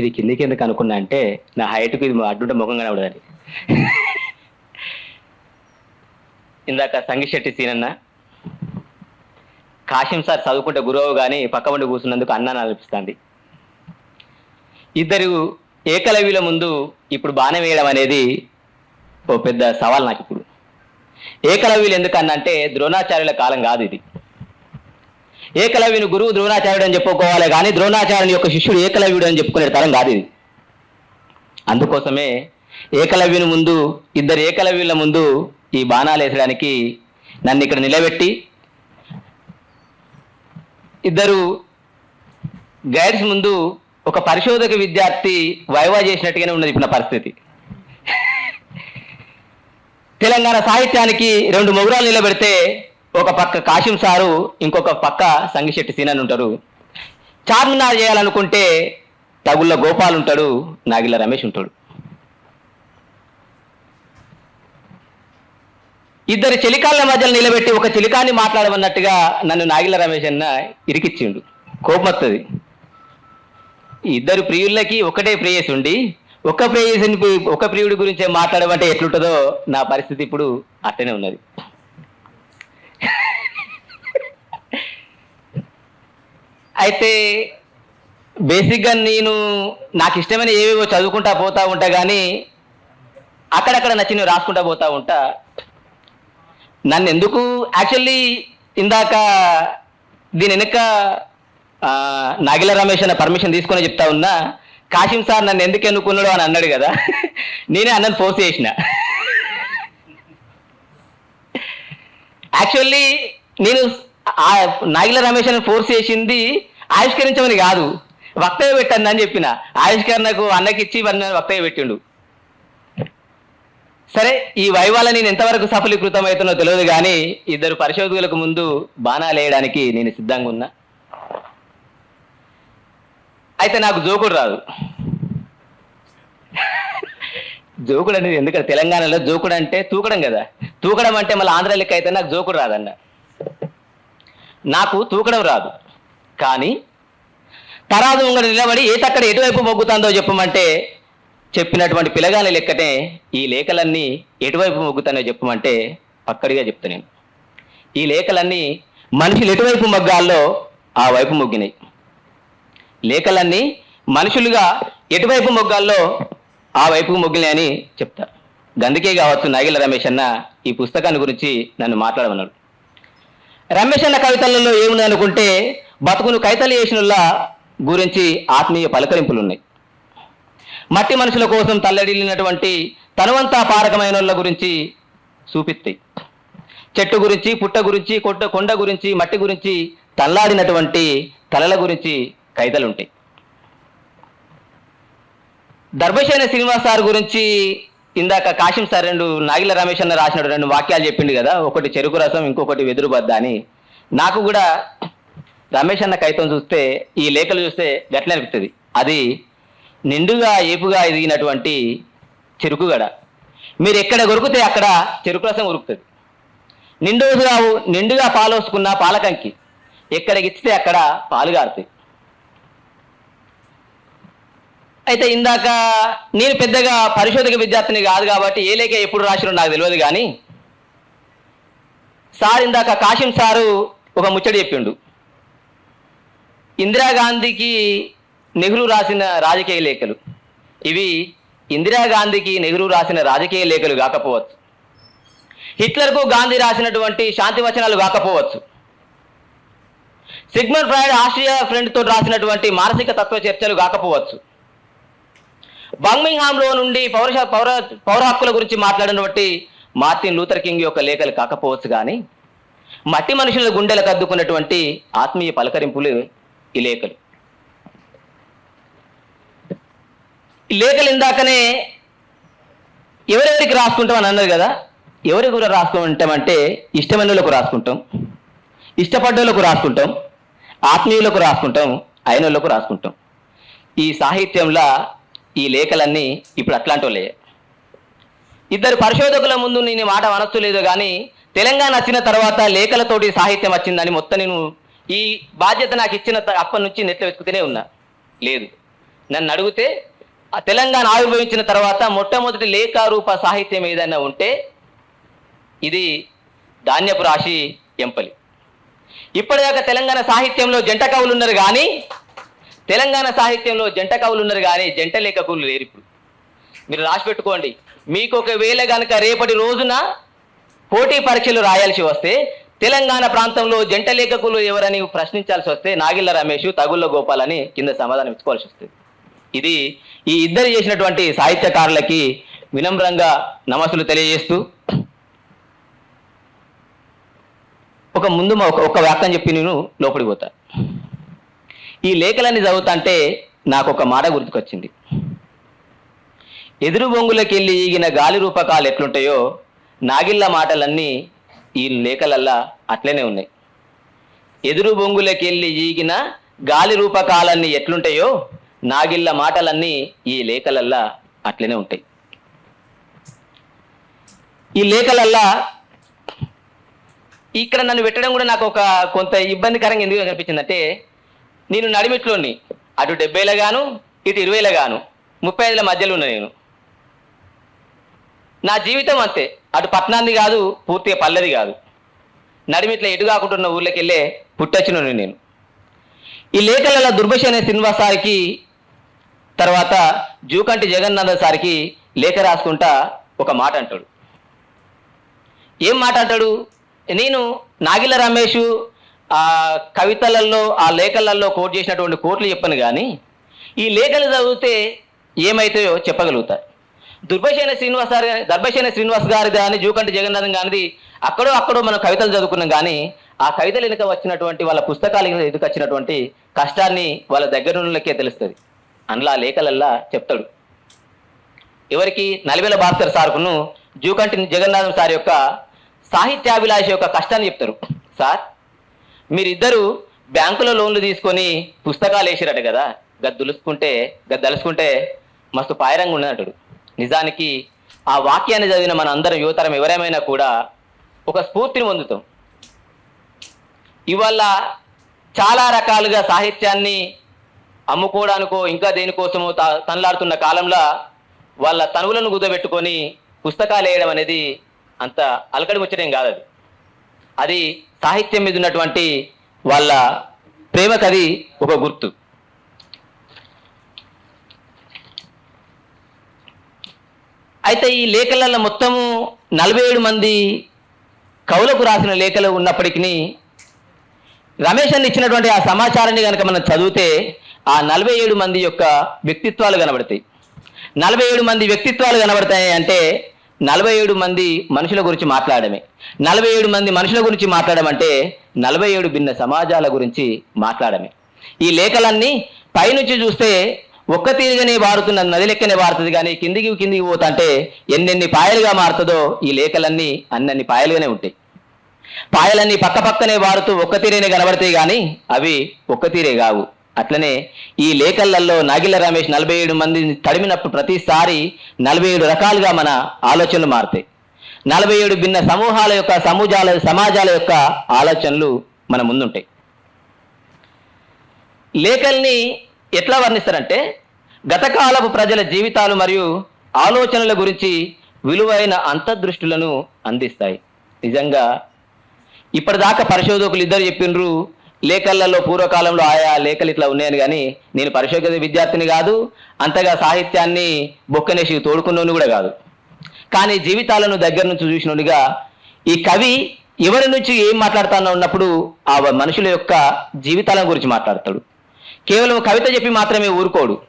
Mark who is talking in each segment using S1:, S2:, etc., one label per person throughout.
S1: ఇది కిందికి ఎందుకు అనుకున్నా అంటే నా హైట్కు ఇది అడ్డుంటే ముఖం కనబడదని ఇందాక సంగిశెట్టి అన్న. కాశీం సార్ చదువుకుంటే గురువు కానీ పక్క ఉండి కూర్చున్నందుకు అన్నాను అనిపిస్తుంది ఇద్దరు ఏకలవ్యుల ముందు ఇప్పుడు బాణం వేయడం అనేది ఓ పెద్ద సవాల్ నాకు ఇప్పుడు. ఏకలవ్యులు ఎందుకన్నంటే ద్రోణాచార్యుల కాలం కాదు ఇది. ఏకలవ్యుని గురువు ద్రోణాచార్యుడు అని చెప్పుకోవాలి కానీ ద్రోణాచార్యుని యొక్క శిష్యుడు ఏకలవ్యుడు అని చెప్పుకునే తరం కాదు ఇది. అందుకోసమే ఏకలవ్యుని ముందు ఇద్దరు ఏకలవ్యుల ముందు ఈ బాణాలు వేసడానికి నన్ను ఇక్కడ నిలబెట్టి ఇద్దరు గైడ్స్ ముందు ఒక పరిశోధక విద్యార్థి వైవా చేసినట్టుగానే ఉన్నది ఇప్పుడు పరిస్థితి. తెలంగాణ సాహిత్యానికి రెండు మొగురాలు నిలబెడితే ఒక పక్క కాశిం సారు ఇంకొక పక్క సంగిశెట్టి సీనన్ ఉంటారు. చార్మినార్ చేయాలనుకుంటే తగుళ్ళ గోపాల్ ఉంటాడు నాగిల రమేష్ ఉంటాడు. ఇద్దరు చెలికాళ్ళ మధ్యలో నిలబెట్టి ఒక చెలికాన్ని మాట్లాడమన్నట్టుగా నన్ను నాగిల రమేష్ అన్న ఇరికిచ్చిండు. కోపమత్తది. ఇద్దరు ప్రియులకి ఒకటే ప్రేయస్ ఉండి ఒక ప్రేయసిని ఒక ప్రియుడి గురించే మాట్లాడమంటే ఎట్లుంటుందో నా పరిస్థితి ఇప్పుడు అట్టనే ఉన్నది. అయితే బేసిక్గా నేను నాకు ఇష్టమైన ఏవేవో చదువుకుంటా పోతా ఉంటా కానీ అక్కడక్కడ నచ్చినవి రాసుకుంటా పోతా ఉంటా. నన్ను ఎందుకు? యాక్చువల్లీ ఇందాక దీని వెనుక నాగిల రమేష్ అన్న పర్మిషన్ తీసుకొని చెప్తా ఉన్నా కాశీం సార్ నన్ను ఎందుకు ఎన్నుకున్నాడు అని అన్నాడు కదా. నేనే అన్నను ఫోర్స్ చేసిన. యాక్చువల్లీ నేను ఆ నాగిల రమేష్ అని ఫోర్స్ చేసింది ఆవిష్కరించమని కాదు. వక్తవ్య పెట్టండి అని చెప్పిన. ఆవిష్కరణకు అన్నకిచ్చి ఇవన్నీ వక్తవ్య పెట్టిండు. సరే ఈ వైవాల నేను ఎంతవరకు సఫలీకృతం అవుతున్నో తెలియదు కానీ ఇద్దరు పరిశోధకులకు ముందు బాణాలు వేయడానికి నేను సిద్ధంగా ఉన్నా. అయితే నాకు జోకుడు రాదు. జోకుడు అనేది ఎందుకంటే తెలంగాణలో జోకుడు అంటే తూకడం కదా. తూకడం అంటే మళ్ళీ ఆంధ్ర లెక్క అయితే నాకు జోకుడు రాదన్న. నాకు తూకడం రాదు. కానీ తరాదు ఉంగడు నిలబడి ఏ తక్కడ ఎటువైపు మొగ్గుతుందో చెప్పమంటే చెప్పినటువంటి పిలగాని లెక్కనే ఈ లేఖలన్నీ ఎటువైపు మొగ్గుతానో చెప్పమంటే పక్కడిగా చెప్తా నేను. ఈ లేఖలన్నీ మనుషులు ఎటువైపు మొగ్గాల్లో ఆ వైపు మొగ్గినాయి. లేఖలన్నీ మనుషులుగా ఎటువైపు మొగ్గాల్లో ఆ వైపు మొగ్గినాయి అని చెప్తారు గందుకే కావచ్చు నాగిల రమేష్ అన్న ఈ పుస్తకాన్ని గురించి నన్ను మాట్లాడమన్నాడు. రమేష్ అన్న కవితలలో ఏముంది అనుకుంటే బతుకును కైతలు చేసినల గురించి ఆత్మీయ పలకరింపులు ఉన్నాయి మట్టి మనుషుల కోసం తల్లడిల్లినటువంటి తనువంతా పారకమైన వాళ్ళ గురించి చూపిస్తాయి చెట్టు గురించి పుట్ట గురించి కొట్ట కొండ గురించి మట్టి గురించి తల్లాడినటువంటి తలల గురించి కైతలు ఉంటాయి దర్భశైన శ్రీనివాస్ సార్ గురించి ఇందాక కాశీం సార్ రెండు నాగిల రమేష్ అన్న రాసినాడు రెండు వాక్యాలు చెప్పిండు కదా ఒకటి చెరుకు రసం ఇంకొకటి వెదురు బద్ద అని నాకు కూడా రమేష్ అన్న కైతం చూస్తే ఈ లేఖలు చూస్తే గట్ల అనిపిస్తుంది అది నిండుగా ఏపుగా ఎదిగినటువంటి చెరుకుగడ మీరు ఎక్కడ కొరుకుతే అక్కడ చెరుకు రసం ఉరుకుతుంది. నిండుగా నిండుగా పాలోసుకున్న పాలకంకి ఎక్కడ ఇచ్చితే అక్కడ పాలు గారుతాయి. అయితే ఇందాక నేను పెద్దగా పరిశోధక విద్యార్థిని కాదు కాబట్టి ఏ లేఖ ఎప్పుడు రాసినో నాకు తెలియదు కానీ సార్ ఇందాక కాశీం సారు ఒక ముచ్చడి చెప్పిండు. ఇందిరాగాంధీకి నెహ్రూ రాసిన రాజకీయ లేఖలు. ఇవి ఇందిరాగాంధీకి నెహ్రూ రాసిన రాజకీయ లేఖలు కాకపోవచ్చు. హిట్లర్కు గాంధీ రాసినటువంటి శాంతి వచనాలు కాకపోవచ్చు. సిగ్మన్ ఫ్రాయిడ్ ఆస్ట్రియా ఫ్రెండ్తో రాసినటువంటి మానసిక తత్వ చర్చలు కాకపోవచ్చు. బర్మింగ్హామ్లో నుండి పౌర పౌర పౌర హక్కుల గురించి మాట్లాడినటువంటి మార్టిన్ లూథర్ కింగ్ యొక్క లేఖలు కాకపోవచ్చు కానీ మట్టి మనుషుల గుండెలకు అద్దుకున్నటువంటి ఆత్మీయ పలకరింపులు ఈ లేఖలు. ఈ లేఖలు ఇందాకనే ఎవరెవరికి రాసుకుంటాం అని అన్నారు కదా ఎవరి కూడా రాసుకుంటామంటే ఇష్టమైన వాళ్ళకు రాసుకుంటాం ఇష్టపడ్డోళ్ళకు రాసుకుంటాం ఆత్మీయులకు రాసుకుంటాం అయినోళ్ళకు రాసుకుంటాం. ఈ సాహిత్యంలో ఈ లేఖలన్నీ ఇప్పుడు అట్లాంటి వాళ్ళే ఇద్దరు పరిశోధకుల ముందు నేను మాట అనొచ్చు లేదు కానీ తెలంగాణ వచ్చిన తర్వాత లేఖలతోటి సాహిత్యం వచ్చిందని మొత్తం నేను ఈ బాధ్యత నాకు ఇచ్చిన త- అప్పటి నుంచి నెట్లో వెతుకుతూనే ఉన్నా. లేదు. నన్ను అడిగితే ఆ తెలంగాణ ఆవిర్భవించిన తర్వాత మొట్టమొదటి లేఖారూప సాహిత్యం ఏదైనా ఉంటే ఇది ధాన్యపు రాశి ఎంపలి ఇప్పటిదాకా తెలంగాణ సాహిత్యంలో జంట కవులు ఉన్నారు కానీ తెలంగాణ సాహిత్యంలో జంట కవులు ఉన్నారు కానీ జంట లేఖకులు లేరు ఇప్పుడు. మీరు రాసి పెట్టుకోండి. మీకు ఒకవేళ గనక రేపటి రోజున పోటీ పరీక్షలు రాయాల్సి వస్తే తెలంగాణ ప్రాంతంలో జంట లేఖకులు ఎవరని ప్రశ్నించాల్సి వస్తే నాగిళ్ళ రమేష్ తగుళ్ళ గోపాల్ అని కింద సమాధానం ఇచ్చుకోవాల్సి వస్తుంది. ఇది ఈ ఇద్దరు చేసినటువంటి సాహిత్యకారులకి వినమ్రంగా నమస్సులు తెలియజేస్తూ ఒక ముందు మా- ఒక వ్యాఖ్యం చెప్పి నేను లోపలికి ఈ లేఖలన్నీ చదువుతుంటే నాకు ఒక మాట గుర్తుకొచ్చింది. ఎదురు బొంగులకెళ్ళి ఈగిన గాలి రూపకాలు ఎట్లుంటాయో నాగిళ్ళ మాటలన్నీ ఈ లేఖలల్లా అట్లనే ఉన్నాయి. ఎదురు బొంగులకెళ్ళి ఈగిన గాలి రూపకాలన్నీ ఎట్లుంటాయో నాగిళ్ళ మాటలన్నీ ఈ లేఖలల్లా అట్లనే ఉంటాయి. ఈ లేఖలల్లా ఇక్కడ నన్ను పెట్టడం కూడా నాకు ఒక కొంత ఇబ్బందికరంగా ఎందుకు కనిపించిందంటే నేను నడిమిట్లోని అటు డెబ్బైల గాను ఇటు ఇరవైల గాను ముప్పై ఐదుల మధ్యలో ఉన్నా నేను. నా జీవితం అంతే. అటు పట్టణాన్ని కాదు పూర్తిగా పల్లెది కాదు. నడిమిట్ల ఎటు కాకుంటున్న ఊర్లోకి వెళ్ళే పుట్టొచ్చిన నేను. ఈ లేఖలలో దుర్భష అనే సినిమా సారికి తర్వాత జూకంటి జగన్నాథ సారికి లేఖ రాసుకుంటా ఒక మాట అంటాడు. ఏం మాట అంటాడు? నేను నాగిల రమేష్ ఆ కవితలలో ఆ లేఖలలో కోట్ చేసినటువంటి కోట్లు చెప్పను కానీ ఈ లేఖలు చదివితే ఏమైతాయో చెప్పగలుగుతారు దుర్భశైన శ్రీనివాస్ గారి దర్భశైన శ్రీనివాస్ గారి కానీ జూకంటి జగన్నాథం గారిది అక్కడో అక్కడో మనం కవితలు చదువుకున్నాం కానీ ఆ కవితలు వెనుక వచ్చినటువంటి వాళ్ళ పుస్తకాలు ఎదుకు వచ్చినటువంటి కష్టాన్ని వాళ్ళ దగ్గర నుండికే తెలుస్తుంది. అందులో ఆ లేఖలల్లా చెప్తాడు. ఎవరికి? నలివేల భాస్కర్ సార్కును జూకంటి జగన్నాథం సార్ యొక్క సాహిత్యాభిలాష యొక్క కష్టాన్ని చెప్తారు. సార్ మీరిద్దరూ బ్యాంకులో లోన్లు తీసుకొని పుస్తకాలు వేసిరట కదా? గద్దులుసుకుంటే దులుసుకుంటే మస్తు పాయరంగా ఉన్నట్టు నిజానికి ఆ వాక్యాన్ని చదివిన మన అందరం యువతరం ఎవరేమైనా కూడా ఒక స్ఫూర్తిని పొందుతాం. ఇవాళ చాలా రకాలుగా సాహిత్యాన్ని అమ్ముకోవడానికో ఇంకా దేనికోసమో త- తనలాడుతున్న కాలంలో వాళ్ళ తనువులను గుదబెట్టుకొని పుస్తకాలు వేయడం అనేది అంత అలకడి ముచ్చటేం కాదు అది అది సాహిత్యం మీద ఉన్నటువంటి వాళ్ళ ప్రేమకది ఒక గుర్తు. అయితే ఈ లేఖలలో మొత్తము నలభై ఏడు మంది కవులకు రాసిన లేఖలు ఉన్నప్పటికీ రమేష్ అని ఇచ్చినటువంటి ఆ సమాచారాన్ని కనుక మనం చదివితే ఆ నలభై ఏడు మంది యొక్క వ్యక్తిత్వాలు కనబడతాయి. నలభై ఏడు మంది వ్యక్తిత్వాలు కనబడతాయి అంటే నలభై ఏడు మంది మనుషుల గురించి మాట్లాడమే. నలభై ఏడు మంది మనుషుల గురించి మాట్లాడమంటే నలభై ఏడు భిన్న సమాజాల గురించి మాట్లాడమే. ఈ లేఖలన్నీ పైనుంచి చూస్తే ఒక్క తీరుగానే వారుతున్న నది లెక్కనే వారుతుంది కానీ కిందికి కిందికి పోతుంటే ఎన్నెన్ని పాయలుగా మారుతుందో ఈ లేఖలన్నీ అన్నన్ని పాయలుగానే ఉంటాయి. పాయలన్నీ పక్క పక్కనే వారుతూ ఒక్క తీరేనే కనబడతాయి కానీ అవి ఒక్క తీరే కావు. అట్లనే ఈ లేఖలలో నాగిల రమేష్ నలభై ఏడు మందిని తడిమినప్పుడు ప్రతిసారి నలభై ఏడు రకాలుగా మన ఆలోచనలు మారుతాయి. నలభై ఏడు భిన్న సమూహాల యొక్క సముజాల సమాజాల యొక్క ఆలోచనలు మన ముందుంటాయి. లేఖల్ని ఎట్లా వర్ణిస్తారంటే గతకాలపు ప్రజల జీవితాలు మరియు ఆలోచనల గురించి విలువైన అంతర్దృష్టులను అందిస్తాయి. నిజంగా ఇప్పటిదాకా పరిశోధకులు ఇద్దరు చెప్పిండ్రు లేఖలలో పూర్వకాలంలో ఆయా లేఖలు ఇట్లా ఉన్నాయని కానీ నేను పరిశోధక విద్యార్థిని కాదు అంతగా సాహిత్యాన్ని బొక్కనేసి తోడుకున్నోని కూడా కాదు. కానీ జీవితాలను దగ్గర నుంచి చూసినోడిగా ఈ కవి ఎవరి నుంచి ఏం మాట్లాడుతానో ఉన్నప్పుడు ఆ మనుషుల యొక్క జీవితాల గురించి మాట్లాడతాడు. కేవలం కవిత చెప్పి మాత్రమే ఊరుకోడు.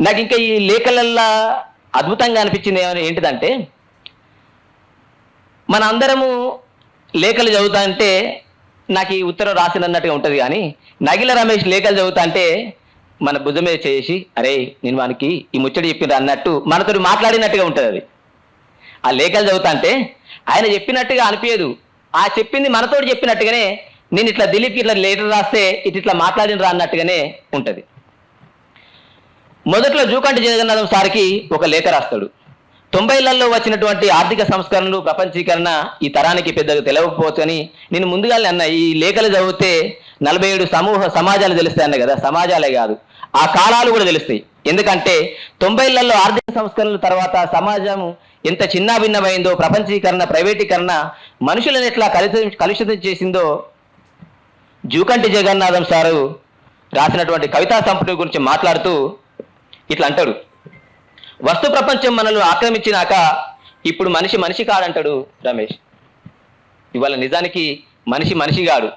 S1: నాకు ఇంకా ఈ లేఖలల్లా అద్భుతంగా అనిపించింది ఏమని ఏంటిదంటే మన అందరము లేఖలు చదువుతా అంటే నాకు ఈ ఉత్తరం రాసినన్నట్టుగా ఉంటుంది కానీ నగిల రమేష్ లేఖలు చదువుతా అంటే మన భుజం మీద చేసి అరే నేను వానికి ఈ ముచ్చడి చెప్పిండ్రు అన్నట్టు మనతో మాట్లాడినట్టుగా ఉంటుంది అది. ఆ లేఖలు చదువుతా అంటే ఆయన చెప్పినట్టుగా అనిపించదు ఆ చెప్పింది మనతో చెప్పినట్టుగానే నేను ఇట్లా దిలీప్కి ఇట్లా లేటర్ రాస్తే ఇటు ఇట్లా మాట్లాడినరా అన్నట్టుగానే ఉంటుంది. మొదట్లో జూకంటి జగన్నాథం సార్కి ఒక లేఖ రాస్తాడు. తొంభైలలో వచ్చినటువంటి ఆర్థిక సంస్కరణలు ప్రపంచీకరణ ఈ తరానికి పెద్దగా తెలియకపోవచ్చు నేను ముందుగానే అన్న ఈ లేఖలు చదివితే నలభై ఏడు సమూహ సమాజాలు తెలుస్తాయి అన్న కదా సమాజాలే కాదు. ఆ కాలాలు కూడా తెలుస్తాయి. ఎందుకంటే తొంభైలలో ఆర్థిక సంస్కరణల తర్వాత సమాజం ఎంత చిన్నాభిన్నమైందో ప్రపంచీకరణ ప్రైవేటీకరణ మనుషులను ఎట్లా కలుషితం కలుషితం చేసిందో జూకంటి జగన్నాథం సారు రాసినటువంటి కవితా సంపుటి గురించి మాట్లాడుతూ ఇట్లా అంటాడు వస్తు ప్రపంచం మనల్ని ఆక్రమించినాక ఇప్పుడు మనిషి మనిషి కాడంటాడు రమేష్. ఇవాళ నిజానికి మనిషి మనిషి కాడు.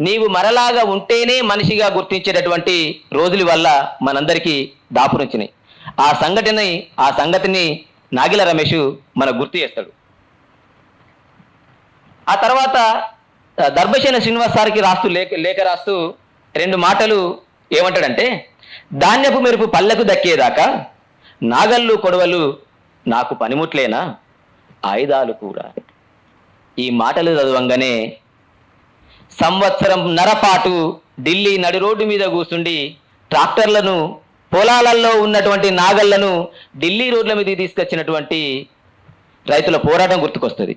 S1: నీవు మరలాగా ఉంటేనే మనిషిగా గుర్తించేటటువంటి రోజుల వల్ల మనందరికీ దాపురించినాయి ఆ సంఘటన ఆ సంగతిని నాగిల రమేష్ మనకు గుర్తు చేస్తాడు. ఆ తర్వాత దర్భశైన శ్రీనివాస్ సార్కి రాస్తూ లేఖ లేఖ రాస్తూ రెండు మాటలు ఏమంటాడంటే ధాన్యపు మెరుపు పల్లెకు దక్కేదాకా నాగళ్ళు కొడవలు నాకు పనిముట్లేనా? ఆయుధాలు కూడా. ఈ మాటలు చదవంగానే సంవత్సరం నరపాటు ఢిల్లీ నడి రోడ్డు మీద కూసుండి ట్రాక్టర్లను పొలాలలో ఉన్నటువంటి నాగళ్ళను ఢిల్లీ రోడ్ల మీద తీసుకొచ్చినటువంటి రైతుల పోరాటం గుర్తుకొస్తుంది.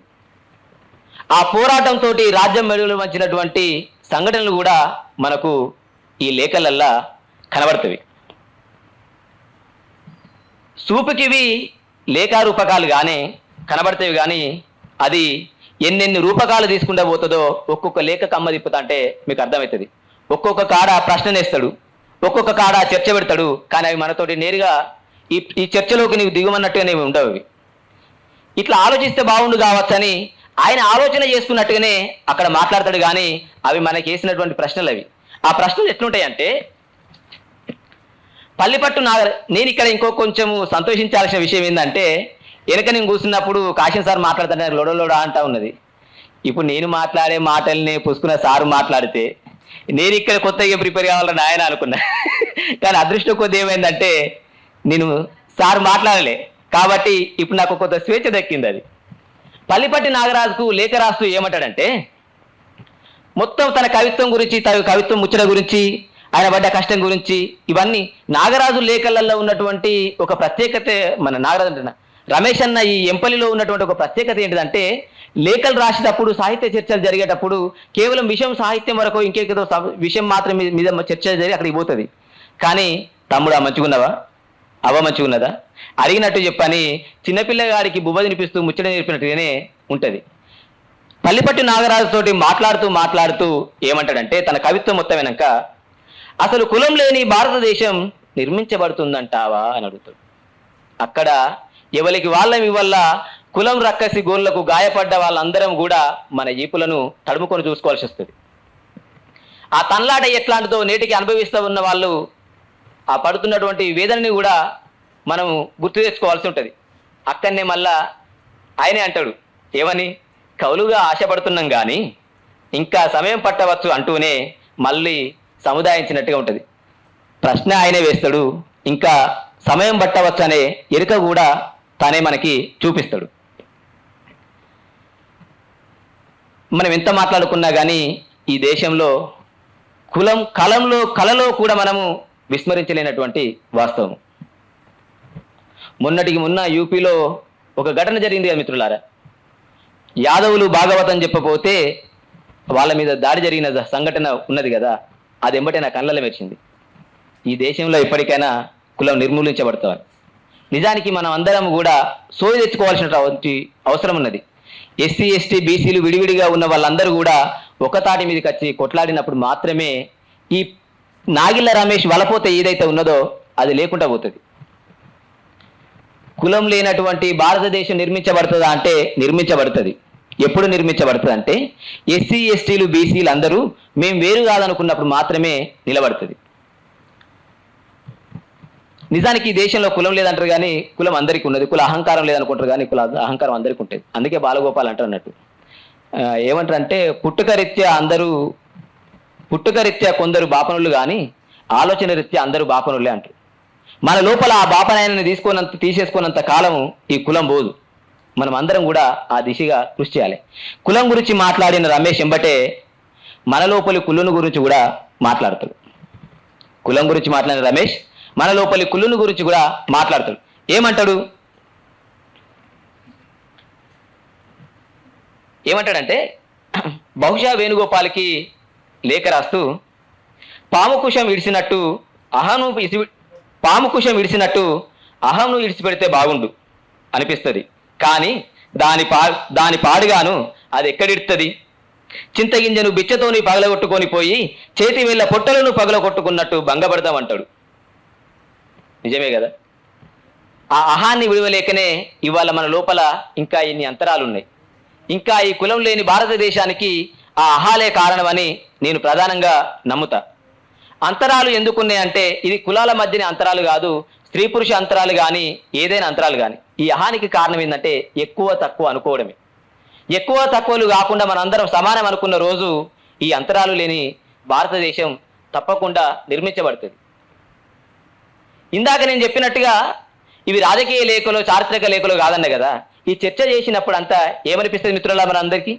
S1: ఆ పోరాటంతో రాజ్యం మెరుగులు వంచినటువంటి సంఘటనలు కూడా మనకు ఈ లేఖలల్లా కనబడతవి. సూపుకివి లేఖారూపకాలు కానీ కనబడతాయి కానీ అది ఎన్నెన్ని రూపకాలు తీసుకుంటా పోతుందో ఒక్కొక్క లేఖ కమ్మ తిప్పుతా అంటే మీకు అర్థమవుతుంది ఒక్కొక్క కాడ ప్రశ్ననేస్తాడు ఒక్కొక్క కాడ చర్చ పెడతాడు కానీ అవి మనతోటి నేరుగా ఈ ఈ చర్చలోకి నీవు దిగుమన్నట్టుగానే ఉండవు అవి. ఇట్లా ఆలోచిస్తే బాగుండు కావచ్చని ఆయన ఆలోచన చేసుకున్నట్టుగానే అక్కడ మాట్లాడతాడు కానీ అవి మనకి వేసినటువంటి ప్రశ్నలు అవి ఆ ప్రశ్నలు ఎట్లుంటాయంటే పల్లిపట్టు నాగర నేను ఇక్కడ ఇంకో కొంచెం సంతోషించాల్సిన విషయం ఏంటంటే వెనక నేను కూర్చున్నప్పుడు కాశీ సార్ మాట్లాడుతున్నారు లోడో లోడ అంటా ఉన్నది. ఇప్పుడు నేను మాట్లాడే మాటల్ని పుసుకున్న సారు మాట్లాడితే నేను ఇక్కడ కొత్తగా ప్రిపేర్ కావాలని ఆయన అనుకున్నా. కానీ అదృష్టం కొద్ది ఏమైందంటే నేను సార్ మాట్లాడలే. కాబట్టి ఇప్పుడు నాకు కొంత స్వేచ్ఛ దక్కింది అది. పల్లిపట్టి నాగరాజుకు లేఖ రాస్తూ ఏమంటాడంటే మొత్తం తన కవిత్వం గురించి తన కవిత్వం ముచ్చట గురించి ఆయన పడ్డ కష్టం గురించి ఇవన్నీ నాగరాజు లేఖలలో ఉన్నటువంటి ఒక ప్రత్యేకత మన నాగరాజు అంటున్నా. రమేష్ అన్న ఈ ఎంపల్లిలో ఉన్నటువంటి ఒక ప్రత్యేకత ఏంటిదంటే లేఖలు రాసేటప్పుడు సాహిత్య చర్చలు జరిగేటప్పుడు కేవలం విషయం సాహిత్యం వరకు ఇంకేదో విషయం మాత్రం మీద చర్చ జరిగి అక్కడికి పోతుంది. కానీ తమ్ముడు మంచిగున్నావా? అవ్వ మంచిగున్నదా? అడిగినట్టు చెప్పని చిన్నపిల్లగాడికి బువ్వ తినిపిస్తూ ముచ్చట నేర్పినట్టుగానే ఉంటుంది. పల్లిపట్టి నాగరాజు తోటి మాట్లాడుతూ మాట్లాడుతూ ఏమంటాడంటే తన కవిత్వం మొత్తం వెనక అసలు కులం లేని భారతదేశం నిర్మించబడుతుందంటావా అని అడుగుతాడు. అక్కడ ఎవరికి వాళ్ళం వల్ల కులం రక్కసి గోళ్ళకు గాయపడ్డ వాళ్ళందరం కూడా మన ఈపులను తడుముకొని చూసుకోవాల్సి వస్తుంది. ఆ తన్లాట ఎట్లాంటిదో నేటికి అనుభవిస్తూ ఉన్న వాళ్ళు ఆ పడుతున్నటువంటి వేదనని కూడా మనం గుర్తు తెచ్చుకోవాల్సి ఉంటుంది. అక్కడనే మళ్ళా ఆయనే అంటాడు ఏమని? కౌలుగా ఆశపడుతున్నాం కానీ ఇంకా సమయం పట్టవచ్చు అంటూనే మళ్ళీ సముదాయించినట్టుగా ఉంటుంది. ప్రశ్న ఆయనే వేస్తాడు ఇంకా సమయం పట్టవచ్చు అనే ఎరుక కూడా తానే మనకి చూపిస్తాడు. మనం ఎంత మాట్లాడుకున్నా కానీ ఈ దేశంలో కులం కలంలో కలలో కూడా మనము విస్మరించలేనటువంటి వాస్తవం. మొన్నటికి మొన్న యూపీలో ఒక ఘటన జరిగింది కదా మిత్రులారా. యాదవులు భాగవతం చెప్పపోతే వాళ్ళ మీద దాడి జరిగిన సంఘటన ఉన్నది కదా. అది ఎంబటే నా కళ్ళలో మెరిచింది ఈ దేశంలో ఇప్పటికైనా కులం నిర్మూలించబడతారు నిజానికి మనం అందరం కూడా సోయి తెచ్చుకోవాల్సినటువంటి అవసరం ఉన్నది. ఎస్సీ ఎస్టీ బీసీలు విడివిడిగా ఉన్న వాళ్ళందరూ కూడా ఒక తాటి మీదకి వచ్చి కొట్లాడినప్పుడు మాత్రమే ఈ నాగిళ్ళ రమేష్ వలపోతే ఏదైతే ఉన్నదో అది లేకుండా పోతుంది. కులం లేనటువంటి భారతదేశం నిర్మించబడుతుందా అంటే నిర్మించబడుతుంది. ఎప్పుడు నిర్మించబడుతుంది అంటే ఎస్సీ ఎస్టీలు బీసీలు అందరూ మేము వేరు కాదనుకున్నప్పుడు మాత్రమే నిలబడుతుంది. నిజానికి ఈ దేశంలో కులం లేదంటారు కానీ కులం అందరికీ ఉన్నది. కుల అహంకారం లేదనుకుంటారు కానీ కుల అహంకారం అందరికీ ఉంటుంది. అందుకే బాలగోపాల్ అంటారు అన్నట్టు. ఏమంటారంటే ఏమంటారు అంటే అందరూ పుట్టుకరీత్యా కొందరు బాపనులు కానీ ఆలోచన రీత్యా అందరూ బాపనులే అంటారు. మన లోపల ఆ బాపనాయనని తీసుకున్నంత తీసేసుకున్నంత కాలం ఈ కులం పోదు. మనం అందరం కూడా ఆ దిశగా కృషి చేయాలి. కులం గురించి మాట్లాడిన రమేష్ ఎంబటే మన లోపలి కుళ్ళును గురించి కూడా మాట్లాడతాడు. కులం గురించి మాట్లాడిన రమేష్ మన లోపలి కులును గురించి కూడా మాట్లాడతాడు. ఏమంటాడు? ఏమంటాడంటే బహుశా వేణుగోపాల్కి లేఖ రాస్తూ పాముకుషం ఇడిసినట్టు అహను ఇసి పాముకుషం ఇడిసినట్టు విడిచినట్టు అహంను విడిచిపెడితే బాగుండు అనిపిస్తుంది. కానీ దాని పా దాని పాడుగాను అది ఎక్కడిడుతుంది? చింతగింజను బిచ్చతోని పగలగొట్టుకొని పోయి చేతి వేళ్ళ పొట్టలను పగలగొట్టుకున్నట్టు భంగపడతామంటాడు. నిజమే కదా? ఆ అహాన్ని విడవలేకనే ఇవాళ మన లోపల ఇంకా ఇన్ని అంతరాలున్నాయి. ఇంకా ఈ కులం లేని భారతదేశానికి ఆ అహాలే కారణమని నేను ప్రధానంగా నమ్ముతా. అంతరాలు ఎందుకున్నాయంటే ఇది కులాల మధ్యన అంతరాలు కాదు స్త్రీ పురుష అంతరాలు కానీ ఏదైనా అంతరాలు కానీ ఈ అహానికి కారణం ఏంటంటే ఎక్కువ తక్కువ అనుకోవడమే. ఎక్కువ తక్కువలు కాకుండా మనందరం సమానం అనుకున్న రోజు ఈ అంతరాలు లేని భారతదేశం తప్పకుండా నిర్మించబడుతుంది. ఇందాక నేను చెప్పినట్టుగా ఇవి రాజకీయ లేఖలు చారిత్రక లేఖలు కాదన్న కదా ఈ చర్చ చేసినప్పుడు అంతా ఏమనిపిస్తుంది మిత్రులా మనందరికీ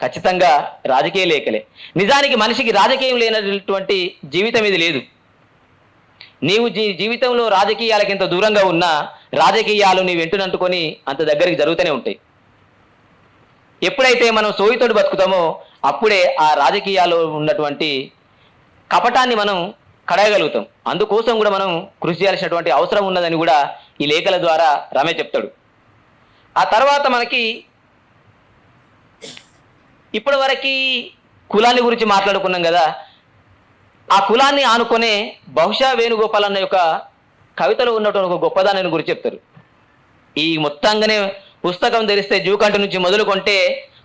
S1: ఖచ్చితంగా రాజకీయ లేఖలే. నిజానికి మనిషికి రాజకీయం లేనటువంటి జీవితం ఇది లేదు. నీవు జీ జీవితంలో రాజకీయాలకు ఎంత దూరంగా ఉన్నా రాజకీయాలు నీ వెంటునంటుకొని అంత దగ్గరికి జరుగుతూనే ఉంటాయి. ఎప్పుడైతే మనం సోయితోడు బతుకుతామో అప్పుడే ఆ రాజకీయాల్లో ఉన్నటువంటి కపటాన్ని మనం కడగలుగుతాం అందుకోసం కూడా మనం కృషి చేయాల్సినటువంటి అవసరం ఉన్నదని కూడా ఈ లేఖల ద్వారా రమేష్ చెప్తాడు. ఆ తర్వాత మనకి ఇప్పటి వరకు కులాన్ని గురించి మాట్లాడుకున్నాం కదా ఆ కులాన్ని ఆనుకునే బహుశా వేణుగోపాల్ అన్న యొక్క కవితలో ఉన్నటువంటి ఒక గొప్పదాని గురించి చెప్తారు. ఈ మొత్తంగానే పుస్తకం తెరిస్తే జూకంటి నుంచి మొదలుకొంటే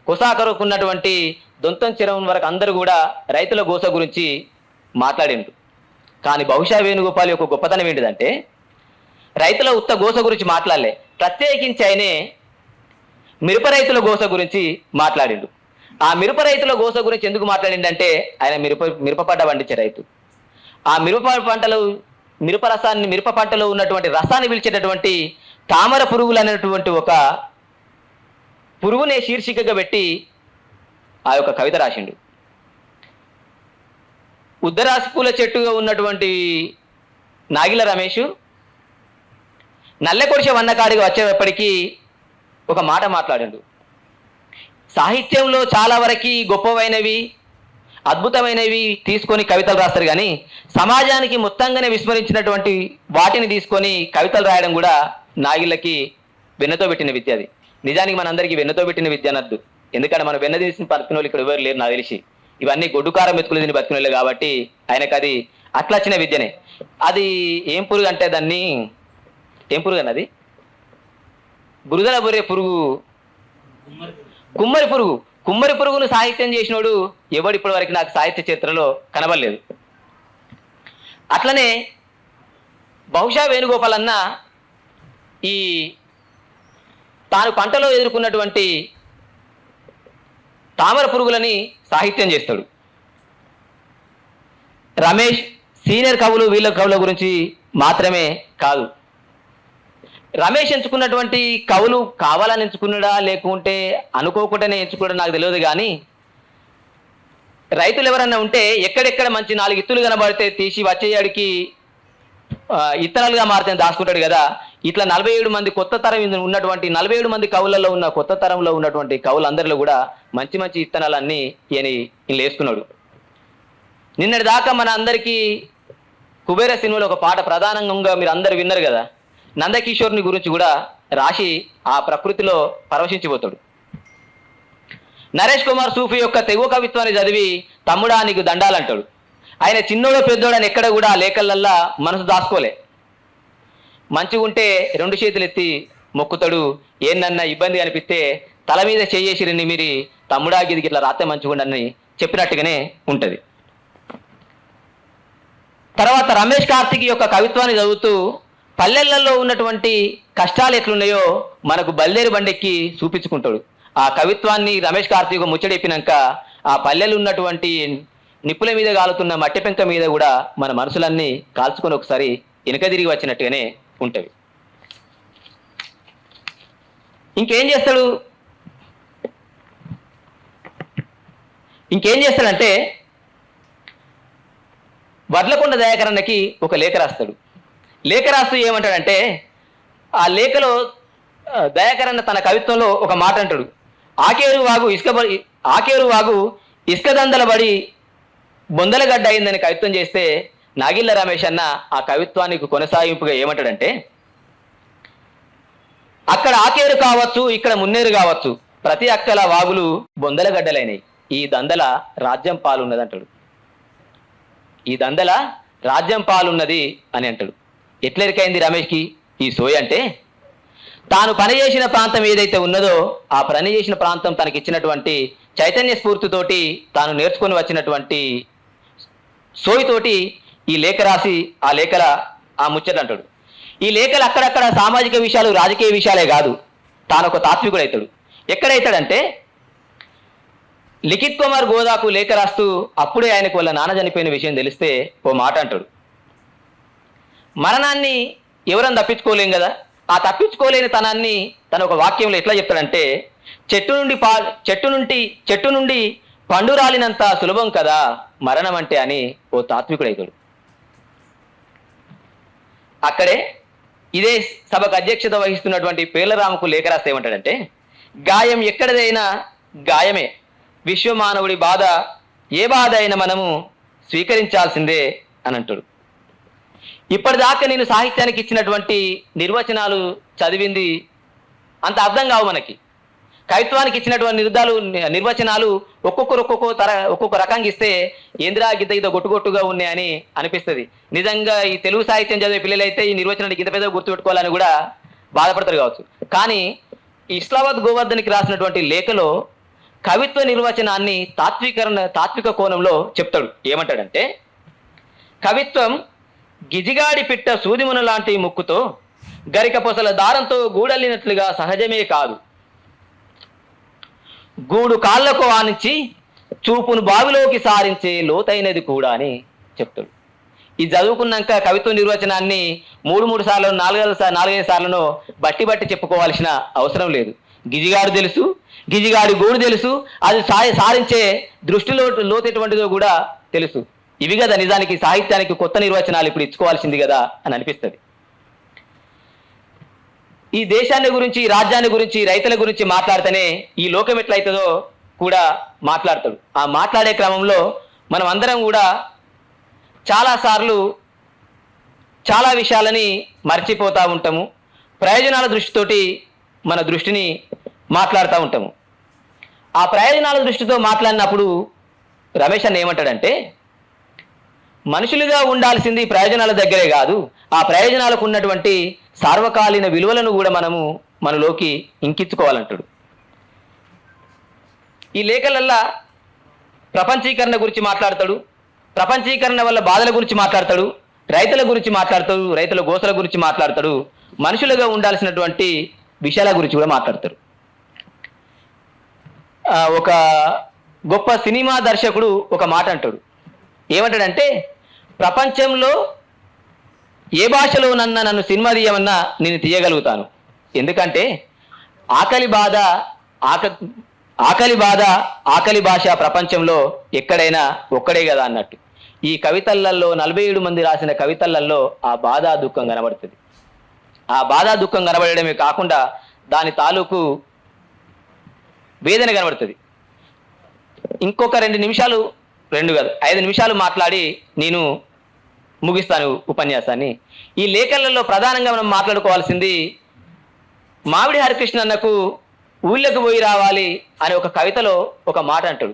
S1: కుసాకరకు ఉన్నటువంటి దొంతం చిరం వరకు అందరూ కూడా రైతుల గోస గురించి మాట్లాడిండు కానీ బహుశా వేణుగోపాల్ యొక్క గొప్పతనం ఏంటిదంటే రైతుల ఉత్త గోస గురించి మాట్లాడలే. ప్రత్యేకించి ఆయనే మిరప రైతుల గోస గురించి మాట్లాడిండు ఆ మిరప రైతుల గోస గురించి ఎందుకు మాట్లాడిందంటే ఆయన మిరప మిరప పంట పండించే రైతు. ఆ మిరప పంటలు మిరప రసాన్ని మిరప పంటలో ఉన్నటువంటి రసాన్ని పిలిచేటటువంటి తామర పురుగులు అనేటువంటి ఒక పురుగునే శీర్షికగా పెట్టి ఆ యొక్క కవిత రాసిండు. ఉద్దరాసి పూల చెట్టుగా ఉన్నటువంటి నాగిల రమేష్ నల్లెకొడిస వన్నకాడిగా వచ్చేటప్పటికీ ఒక మాట మాట్లాడిండు. సాహిత్యంలో చాలా వరకు గొప్పవైనవి అద్భుతమైనవి తీసుకొని కవితలు రాస్తారు కానీ సమాజానికి మొత్తంగానే విస్మరించినటువంటి వాటిని తీసుకొని కవితలు రాయడం కూడా నాగిళ్ళకి వెన్నతో పెట్టిన విద్య అది. నిజానికి మనందరికీ వెన్నతో పెట్టిన విద్య అనద్దు. ఎందుకంటే మనం వెన్న తీసిన బతికిన వాళ్ళు ఇక్కడ ఎవరు లేరు నాకు తెలిసి. ఇవన్నీ గొడ్డుకారం ఎత్తుకులు తిని బతికిన వాళ్ళు కాబట్టి ఆయనకు అది అట్లా వచ్చిన విద్యనే. అది ఏం పురుగు అంటే దాన్ని ఏం పురుగు అన్నది? బురదల బొరే పురుగు. కుమ్మరి పురుగు. కుమ్మరి పురుగును సాహిత్యం చేసినోడు ఎవడు ఇప్పటి వరకు నాకు సాహిత్య చరిత్రలో కనబడలేదు. అట్లనే బహుశా వేణుగోపాల్ అన్న ఈ తాను పంటలో ఎదుర్కొన్నటువంటి తామర పురుగులని సాహిత్యం చేస్తాడు. రమేష్ సీనియర్ కవులు వీళ్ళ కవుల గురించి మాత్రమే కాదు. రమేష్ ఎంచుకున్నటువంటి కవులు కావాలని ఎంచుకున్నాడా లేకుంటే అనుకోకుండానే ఎంచుకోవడం నాకు తెలియదు కానీ రైతులు ఎవరన్నా ఉంటే ఎక్కడెక్కడ మంచి నాలుగు ఇత్తులు కనబడితే తీసి వచ్చేయాడికి ఇత్తనాలుగా మారితే దాచుకుంటాడు కదా. ఇట్లా నలభై ఏడు మంది కొత్త తరం ఉన్నటువంటి నలభై ఏడు మంది కవులలో ఉన్న కొత్త తరంలో ఉన్నటువంటి కవులందరిలో కూడా మంచి మంచి ఇత్తనాలన్నీ ఈయన ఈయన వేసుకున్నాడు. నిన్నటి దాకా మన అందరికీ కుబేర సినిమాలో ఒక పాట ప్రధానంగా మీరు అందరు విన్నారు కదా. నందకిషోర్ని గురించి కూడా రాసి ఆ ప్రకృతిలో పరవశించిపోతాడు. నరేష్ కుమార్ సూఫీ యొక్క తెగువ కవిత్వాన్ని చదివి తమ్ముడా నీకు దండాలంటాడు. ఆయన చిన్నోడో పెద్దోడని ఎక్కడ కూడా లేఖలల్లా మనసు దాచుకోలే. మంచిగా ఉంటే రెండు చేతులు ఎత్తి మొక్కుతాడు. ఏనన్నా ఇబ్బంది అనిపిస్తే తల మీద చేయేసిరిని మీరి తమ్ముడా గిదికి ఇట్లా రాతే మంచిగుండని చెప్పినట్టుగానే ఉంటుంది. తర్వాత రమేష్ కార్తిక్ యొక్క కవిత్వాన్ని చదువుతూ పల్లెలలో ఉన్నటువంటి కష్టాలు ఎట్లున్నాయో మనకు బల్లేరు బండెక్కి చూపించుకుంటాడు. ఆ కవిత్వాన్ని రమేష్ కార్తీక్ ముచ్చడెప్పినాక ఆ పల్లెలు ఉన్నటువంటి నిప్పుల మీద కాలుతున్న మట్టి పెంక మీద కూడా మన మనసులన్నీ కాల్చుకొని ఒకసారి వెనుక తిరిగి వచ్చినట్టుగానే ఉంటవి ఇంకేం చేస్తాడు? ఇంకేం చేస్తాడంటే వడ్లకొండ దయాకరణకి ఒక లేఖ రాస్తాడు. లేఖ రాస్తూ ఏమంటాడంటే ఆ లేఖలో దయాకరన్న తన కవిత్వంలో ఒక మాట అంటాడు. ఆకేరు వాగు ఇసుక ఆకేరు వాగు ఇసుక దందల బడి బొందలగడ్డ అయిందని కవిత్వం చేస్తే నాగిళ్ళ రమేష్ అన్న ఆ కవిత్వానికి కొనసాగింపుగా ఏమంటాడంటే అక్కడ ఆకేరు కావచ్చు ఇక్కడ మున్నేరు కావచ్చు ప్రతి అక్కల వాగులు బొందలగడ్డలైనవి ఈ దందల రాజ్యం పాలున్నది అంటాడు. ఈ దందల రాజ్యం పాలున్నది అని అంటాడు. ఎట్లెరికైంది రమేష్కి? ఈ సోయ అంటే? తాను పనిచేసిన ప్రాంతం ఏదైతే ఉన్నదో ఆ పని చేసిన ప్రాంతం తనకి ఇచ్చినటువంటి చైతన్య స్ఫూర్తితోటి తాను నేర్చుకొని వచ్చినటువంటి సోయితోటి ఈ లేఖ రాసి ఆ లేఖల ఆ ముచ్చట అంటాడు. ఈ లేఖలు అక్కడక్కడ సామాజిక విషయాలు రాజకీయ విషయాలే కాదు. తాను ఒక తాత్వికుడు అవుతాడు ఎక్కడైతాడంటే లిఖిత్ కుమార్ గోదాకు లేఖ రాస్తూ అప్పుడే ఆయనకు వాళ్ళ నాన్న చనిపోయిన విషయం తెలిస్తే ఓ మాట అంటాడు. మరణాన్ని ఎవరని తప్పించుకోలేం కదా? ఆ తప్పించుకోలేని తనాన్ని తన ఒక వాక్యంలో ఎట్లా చెప్తాడంటే చెట్టు నుండి పా చెట్టు నుండి చెట్టు నుండి పండు రాలినంత సులభం కదా మరణం అంటే అని ఓ తాత్వికుడైతాడు. అక్కడే ఇదే సభకు అధ్యక్షత వహిస్తున్నటువంటి పేర్లరాముకు లేఖ రాస్తే ఏమంటాడంటే గాయం ఎక్కడిదైనా గాయమే. విశ్వమానవుడి బాధ ఏ బాధ అయినా మనము స్వీకరించాల్సిందే అని అంటాడు. ఇప్పటిదాకా నేను సాహిత్యానికి ఇచ్చినటువంటి నిర్వచనాలు చదివింది అంత అర్థం కావు మనకి. కవిత్వానికి ఇచ్చినటువంటి నిర్ధాలు నిర్వచనాలు ఒక్కొక్కరు ఒక్కొక్క తర ఒక్కొక్క రకంగా ఇస్తే ఏందిరా గిద్ద గిద్ద గొట్టుగొట్టుగా ఉన్నాయని అనిపిస్తుంది. నిజంగా ఈ తెలుగు సాహిత్యం చదివే పిల్లలైతే ఈ నిర్వచనాన్ని గింత పెద్ద గుర్తుపెట్టుకోవాలని కూడా బాధపడతారు కావచ్చు. కానీ ఇస్లామాబాద్ గోవర్ధన్కి రాసినటువంటి లేఖలో కవిత్వ నిర్వచనాన్ని తాత్వికరణ తాత్విక కోణంలో చెప్తాడు. ఏమంటాడంటే కవిత్వం గిజిగాడి పిట్ట సూదిమున లాంటి ముక్కుతో గరిక పొసల దారంతో గూడల్లినట్లుగా సహజమే కాదు. గూడు కాళ్ళకు ఆనించి చూపును బావిలోకి సారించే లోతైనది కూడా అని చెప్తాడు. ఇది చదువుకున్నాక కవిత్వ నిర్వచనాన్ని మూడు మూడు సార్లు నాలుగైదు సార్లు నాలుగైదు సార్లను బట్టి బట్టి చెప్పుకోవాల్సిన అవసరం లేదు. గిజిగాడు తెలుసు గిజిగాడి గూడు తెలుసు అది సాయ సారించే దృష్టిలో లోతెటువంటిదో కూడా తెలుసు. ఇవి కదా నిజానికి సాహిత్యానికి కొత్త నిర్వచనాలు ఇప్పుడు ఇచ్చుకోవాల్సింది కదా అని అనిపిస్తుంది. ఈ దేశాన్ని గురించి రాజ్యాన్ని గురించి రైతుల గురించి మాట్లాడితేనే ఈ లోకం ఎట్లయితుందో కూడా మాట్లాడతాడు. ఆ మాట్లాడే క్రమంలో మనం అందరం కూడా చాలాసార్లు చాలా విషయాలని మర్చిపోతూ ఉంటాము. ప్రయోజనాల దృష్టితోటి మన దృష్టిని మాట్లాడుతూ ఉంటాము. ఆ ప్రయోజనాల దృష్టితో మాట్లాడినప్పుడు రమేష్ అన్న ఏమంటాడంటే మనుషులుగా ఉండాల్సింది ప్రయోజనాల దగ్గరే కాదు. ఆ ప్రయోజనాలకు ఉన్నటువంటి సార్వకాలీన విలువలను కూడా మనము మనలోకి ఇంకించుకోవాలంటాడు ఈ లేఖలల్లా ప్రపంచీకరణ గురించి మాట్లాడతాడు. ప్రపంచీకరణ వల్ల బాధల గురించి మాట్లాడతాడు. రైతుల గురించి మాట్లాడతాడు. రైతుల గోసల గురించి మాట్లాడతాడు. మనుషులుగా ఉండాల్సినటువంటి విషయాల గురించి కూడా మాట్లాడతాడు. ఒక గొప్ప సినిమా దర్శకుడు ఒక మాట అంటాడు. ఏమంటాడంటే ప్రపంచంలో ఏ భాషలో నన్న నన్ను సినిమా తీయమన్నా నేను తీయగలుగుతాను. ఎందుకంటే ఆకలి బాధ ఆక ఆకలి బాధ ఆకలి భాష ప్రపంచంలో ఎక్కడైనా ఒక్కడే కదా అన్నట్టు. ఈ కవితలలో నలభై ఏడు మంది రాసిన కవితలలో ఆ బాధ దుఃఖం కనబడుతుంది. ఆ బాధ దుఃఖం కనబడడమే కాకుండా దాని తాలూకు వేదన కనబడుతుంది. ఇంకొక రెండు నిమిషాలు రెండు కాదు. ఐదు నిమిషాలు మాట్లాడి నేను ముగిస్తాను ఉపన్యాసాన్ని. ఈ లేఖలలో ప్రధానంగా మనం మాట్లాడుకోవాల్సింది మామిడి హరికృష్ణ అన్నకు ఊళ్ళకు పోయి రావాలి అనే ఒక కవితలో ఒక మాట అంటాడు.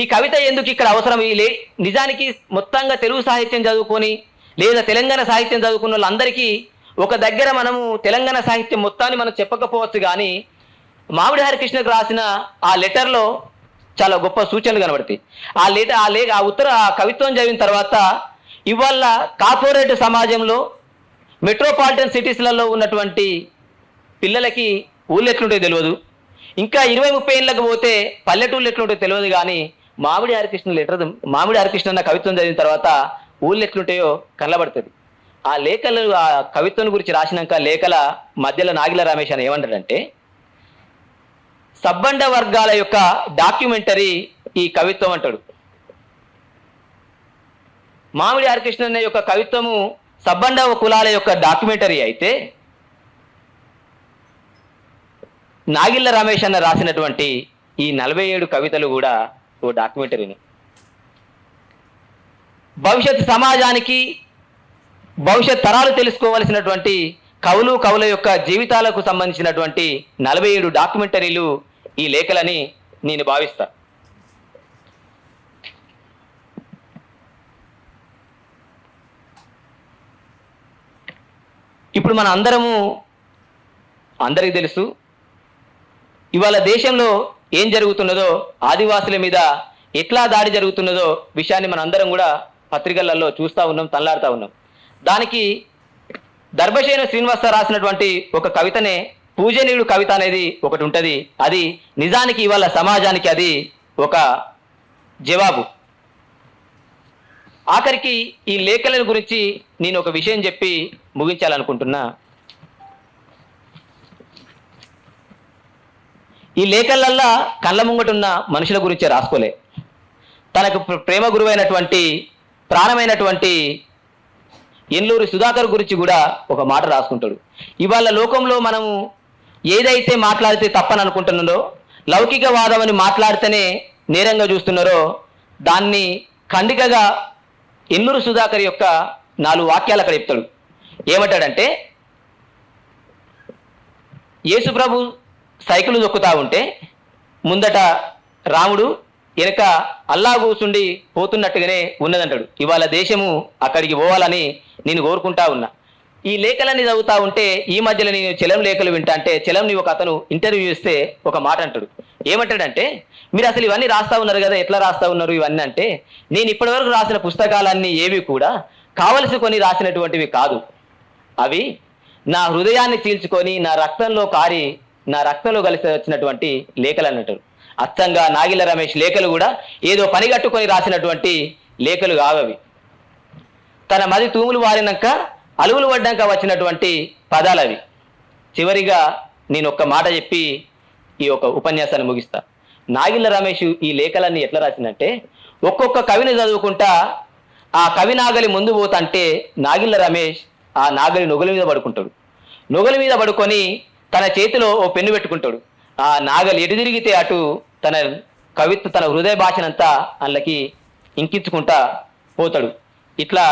S1: ఈ కవిత ఎందుకు ఇక్కడ అవసరం? ఈ లే నిజానికి మొత్తంగా తెలుగు సాహిత్యం చదువుకొని లేదా తెలంగాణ సాహిత్యం చదువుకున్న వాళ్ళందరికీ ఒక దగ్గర మనము తెలంగాణ సాహిత్యం మొత్తాన్ని మనం చెప్పకపోవచ్చు కానీ మామిడి హరికృష్ణకు రాసిన ఆ లెటర్లో చాలా గొప్ప సూచనలు కనబడతాయి. ఆ లేట ఆ లేఖ ఆ ఉత్తర ఆ కవిత్వం చదివిన తర్వాత ఇవాళ కార్పొరేట్ సమాజంలో మెట్రోపాలిటన్ సిటీస్లలో ఉన్నటువంటి పిల్లలకి ఊళ్ళు ఎట్లుంటే తెలియదు. ఇంకా ఇరవై ముప్పై ఏళ్ళకి పోతే పల్లెటూళ్ళు ఎట్లుంటాయో తెలియదు కానీ మామిడి హరికృష్ణ లెటర్ మామిడి హరికృష్ణ అన్న కవిత్వం చదివిన తర్వాత ఊళ్ళు ఎట్లుంటాయో కనబడుతుంది. ఆ లేఖలు ఆ కవిత్వం గురించి రాసినాక లేఖల మధ్యలో నాగిల రమేష్ అని ఏమంటాడంటే సబ్బండ వర్గాల యొక్క డాక్యుమెంటరీ ఈ కవిత్వం అంటాడు. మామిడి హరికృష్ణ యొక్క కవిత్వము సబ్బండ కులాల యొక్క డాక్యుమెంటరీ అయితే నాగిళ్ళ రమేష్ అన్న రాసినటువంటి ఈ నలభై ఏడు కవితలు కూడా ఓ డాక్యుమెంటరీని. భవిష్యత్ సమాజానికి భవిష్యత్ తరాలు తెలుసుకోవలసినటువంటి కవులు కవుల యొక్క జీవితాలకు సంబంధించినటువంటి నలభై ఏడు డాక్యుమెంటరీలు ఈ లేఖలని నేను భావిస్తా. ఇప్పుడు మన అందరము అందరికీ తెలుసు ఇవాళ దేశంలో ఏం జరుగుతున్నదో ఆదివాసుల మీద ఎట్లా దాడి జరుగుతున్నదో విషయాన్ని మన అందరం కూడా పత్రికలలో చూస్తూ ఉన్నాం తనలాడుతూ ఉన్నాం. దానికి దర్భశైన శ్రీనివాస రాసినటువంటి ఒక కవితనే పూజనీయుడు కవిత అనేది ఒకటి ఉంటుంది. అది నిజానికి ఇవాళ సమాజానికి అది ఒక జవాబు. ఆఖరికి ఈ లేఖలను గురించి నేను ఒక విషయం చెప్పి ముగించాలనుకుంటున్నా. ఈ లేఖలల్లా కళ్ళ ముంగటున్న మనుషుల గురించే రాసుకోలే. తనకు ప్ర- ప్రేమ గురువైనటువంటి ప్రాణమైనటువంటి ఎల్లూరి సుధాకర్ గురించి కూడా ఒక మాట రాసుకుంటాడు. ఇవాళ లోకంలో మనము ఏదైతే మాట్లాడితే తప్పని అనుకుంటున్నారో లౌకికవాదం అని మాట్లాడితేనే నేరంగా చూస్తున్నారో దాన్ని ఖండికగా ఎల్లూరు సుధాకర్ యొక్క నాలుగు వాక్యాలు అక్కడ చెప్తాడు. ఏమంటాడంటే యేసుప్రభు సైకిల్ దొక్కుతా ఉంటే ముందట రాముడు వెనక అల్లా కూసుండి పోతున్నట్టుగానే ఉన్నదంటాడు. ఇవాళ దేశము అక్కడికి పోవాలని నేను కోరుకుంటా ఉన్నా. ఈ లేఖలన్నీ చదువుతా ఉంటే ఈ మధ్యలో నేను చెలం లేఖలు వింటా అంటే చెలంని ఒక అతను ఇంటర్వ్యూ ఇస్తే ఒక మాట అంటాడు. ఏమంటాడంటే మీరు అసలు ఇవన్నీ రాస్తా ఉన్నారు కదా ఎట్లా రాస్తా ఉన్నారు ఇవన్నీ అంటే నేను ఇప్పటివరకు రాసిన పుస్తకాలన్నీ ఏవి కూడా కావలసి కొని రాసినటువంటివి కాదు. అవి నా హృదయాన్ని చీల్చుకొని నా రక్తంలో కారి నా రక్తంలో కలిసి వచ్చినటువంటి లేఖలు అన్నట్టు అచ్చంగా నాగిల రమేష్ లేఖలు కూడా ఏదో పని కట్టుకొని రాసినటువంటి లేఖలు కావవి. తన మది తూములు వారినాక అలువులు పడ్డాక వచ్చినటువంటి పదాలు అవి చివరిగా నేను ఒక్క మాట చెప్పి ఈ యొక్క ఉపన్యాసాన్ని ముగిస్తా. నాగిళ్ళ రమేష్ ఈ లేఖలన్నీ ఎట్లా రాసిందంటే ఒక్కొక్క కవిని చదువుకుంటా ఆ కవి నాగలి ముందు పోతంటే నాగిళ్ళ రమేష్ ఆ నాగలి నొగలి మీద పడుకుంటాడు. నొగలి మీద పడుకొని తన చేతిలో ఓ పెన్ను పెట్టుకుంటాడు. ఆ నాగలి ఎటు తిరిగితే అటు తన కవిత్వ తన హృదయ భాషనంతా అందులోకి ఇంకించుకుంటా పోతాడు. ఇట్లా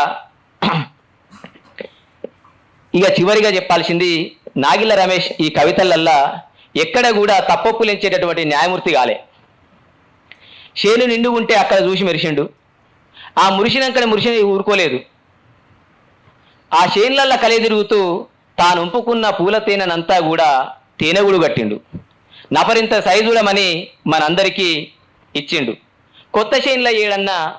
S1: ఇక చివరిగా చెప్పాల్సింది నాగిల రమేష్ ఈ కవితలల్లా ఎక్కడ కూడా తప్పొప్పులించేటటువంటి న్యాయమూర్తి కాలే. షేలు నిండు ఉంటే అక్కడ చూసి మెరిసిండు. ఆ మురిసినాకనే మురిసిన ఊరుకోలేదు. ఆ షేన్లల్లా కలే తిరుగుతూ తాను ఉంపుకున్న పూల తేనెనంతా కూడా తేనెగుడు కట్టిండు. నపరింత సైజుడమని మనందరికీ ఇచ్చిండు. కొత్త షేన్ల ఏడన్నా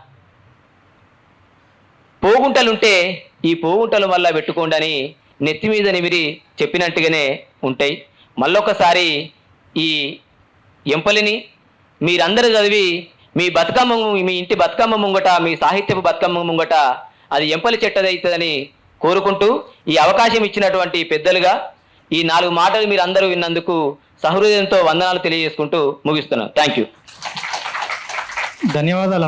S1: పోగుంటలుంటే ఈ పోగుంటలు మళ్ళా పెట్టుకోండి అని నెత్తి మీద నిమిరి చెప్పినట్టుగానే ఉంటాయి. మళ్ళొకసారి ఈ ఎంపలిని మీరందరూ చదివి మీ బతుకమ్మ మీ ఇంటి బతుకమ్మ ముంగట మీ సాహిత్యపు బతుకమ్మ ముంగట అది ఎంపలి చెట్టదవుతుందని కోరుకుంటూ ఈ అవకాశం ఇచ్చినటువంటి పెద్దలుగా ఈ నాలుగు మాటలు మీరు అందరూ విన్నందుకు సహృదయంతో వందనాలు తెలియజేసుకుంటూ ముగిస్తున్నాను. థ్యాంక్ యూ
S2: ధన్యవాదాలు.